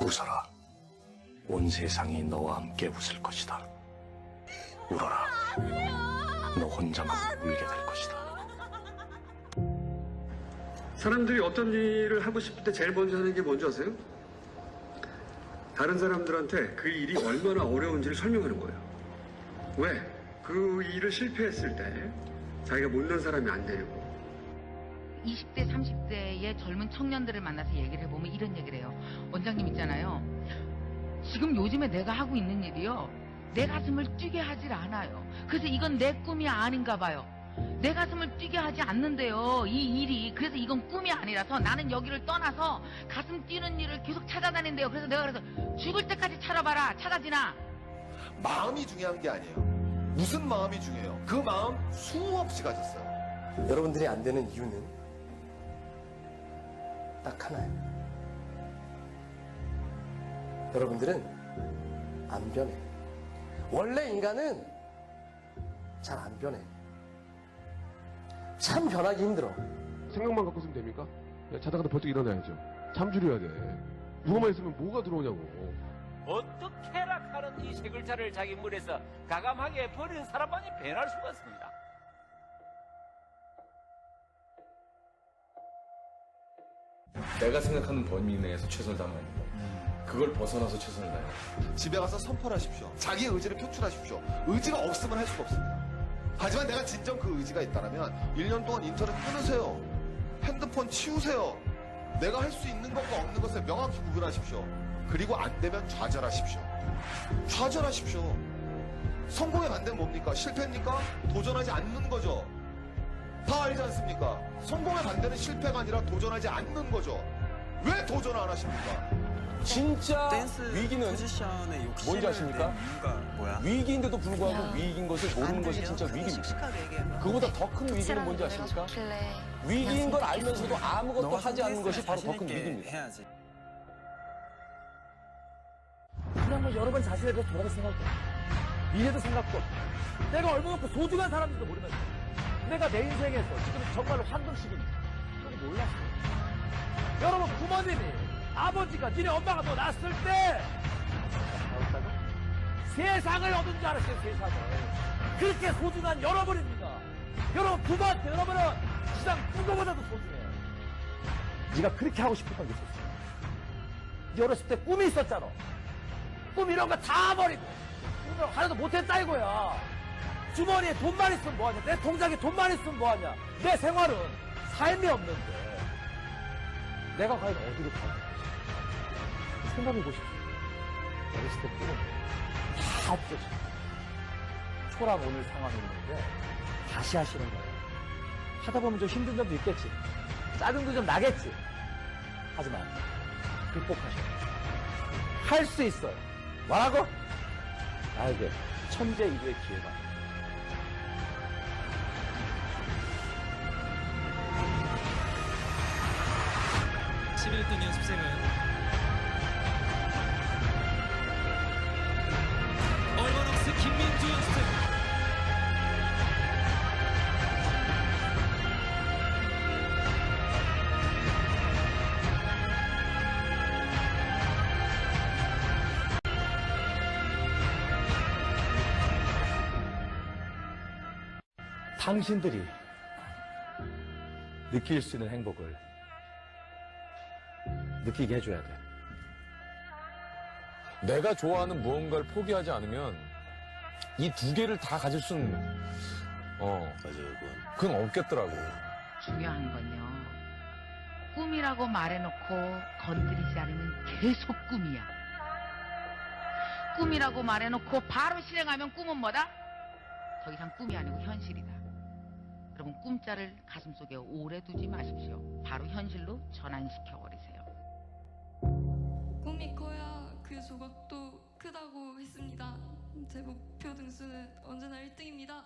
웃어라. 온 세상이 너와 함께 웃을 것이다. 울어라. 너 혼자만 울게 될 것이다. 사람들이 어떤 일을 하고 싶을 때 제일 먼저 하는 게 뭔지 아세요? 다른 사람들한테 그 일이 얼마나 어려운지를 설명하는 거예요. 왜? 그 일을 실패했을 때 자기가 못난 사람이 안 되려고. 20대, 30대의 젊은 청년들을 만나서 얘기를 해보면 이런 얘기를 해요. 원장님 있잖아요. 지금 요즘에 내가 하고 있는 일이요. 내 가슴을 뛰게 하질 않아요. 그래서 이건 내 꿈이 아닌가 봐요. 내 가슴을 뛰게 하지 않는데요. 이 일이. 그래서 이건 꿈이 아니라서 나는 여기를 떠나서 가슴 뛰는 일을 계속 찾아다닌대요. 그래서 내가 그래서 죽을 때까지 찾아봐라. 찾아지나. 마음이 중요한 게 아니에요. 무슨 마음이 중요해요? 그 마음 수없이 가졌어요. 여러분들이 안 되는 이유는 딱 하나예요. 여러분들은 안 변해. 원래 인간은 잘 안 변해. 참 변하기 힘들어. 생각만 갖고 있으면 됩니까? 야, 자다가도 벌떡 일어나야죠. 잠줄여야 돼. 누워만 있으면 뭐가 들어오냐고. 어떻게라 하는 이 세 글자를 자기 물에서 가감하게 버린 사람만이 변할 수가 있습니다. 내가 생각하는 범위 내에서 최선을 다하는 거. 그걸 벗어나서 최선을 다해요. 집에 가서 선포하십시오. 자기의 의지를 표출하십시오. 의지가 없으면 할 수가 없습니다. 하지만 내가 진정 그 의지가 있다면 1년 동안 인터넷 끊으세요. 핸드폰 치우세요. 내가 할 수 있는 것과 없는 것을 명확히 구분하십시오. 그리고 안 되면 좌절하십시오. 좌절하십시오. 성공의 반대는 뭡니까? 실패입니까? 도전하지 않는 거죠. 다 알지 않습니까? 성공의 반대는 실패가 아니라 도전하지 않는 거죠. 왜 도전 안 하십니까? 진짜 댄스 위기는 포지션의 욕심을 뭔지 아십니까? 낸 이유가 뭐야? 위기인데도 불구하고 위기인 것을 모르는 것이 진짜 위기입니다. 얘기해봐. 그보다 더 큰 위기는 뭔지 아십니까? 위기인 걸 알면서도 아무것도 너가 하지 않는 것이 바로 더 큰 자신 있게 위기입니다. 해야지. 그냥 뭐 여러 번 자신에 대해서 돌아볼 생각도 없고, 미래도 생각도 내가 얼마만큼 소중한 사람인지도 모르면서, 내가 내 인생에서 지금 정말로 황금 시기니까, 그걸 몰랐어요. 여러분, 부모님이, 아버지가, 니네 엄마가 너 낳았을 때? 세상을 얻은 줄 알았어요, 세상을. 그렇게 소중한 여러분입니다. 여러분, 부모한테 여러분은 세상 누구보다도 소중해요. 네가 그렇게 하고 싶었던 게 있었어. 네 어렸을 때 꿈이 있었잖아. 꿈 이런 거 다 버리고 꿈을 하나도 못했다 이거야 주머니에 돈만 있으면 뭐하냐? 내 통장에 돈만 있으면 뭐하냐? 내 생활은 삶이 없는데 내가 과연 어디로 가야 되지 생각해 보십시오. 어렸을 때 꿈은 다 없어져 초락 오늘 상황이 있는데 다시 하시는 거예요. 하다 보면 좀 힘든 점도 있겠지. 짜증도 좀 나겠지. 하지만 극복하셔야 돼요. 할 수 있어요. 뭐라고? 나에게 천재 이루의 기회가. 11등 연습생은 얼버럭스 김민주 연습생. 당신들이 느낄 수 있는 행복을 느끼게 해줘야 돼. 내가 좋아하는 무언가를 포기하지 않으면 이 두 개를 다 가질 수는, 어. 그건 없겠더라고. 중요한 건요. 꿈이라고 말해놓고 건드리지 않으면 계속 꿈이야. 꿈이라고 말해놓고 바로 실행하면 꿈은 뭐다? 더 이상 꿈이 아니고 현실이다. 여러분 꿈자를 가슴속에 오래 두지 마십시오. 바로 현실로 전환시켜 조각도 크다고 했습니다. 제 목표 등수는 언제나 1등입니다.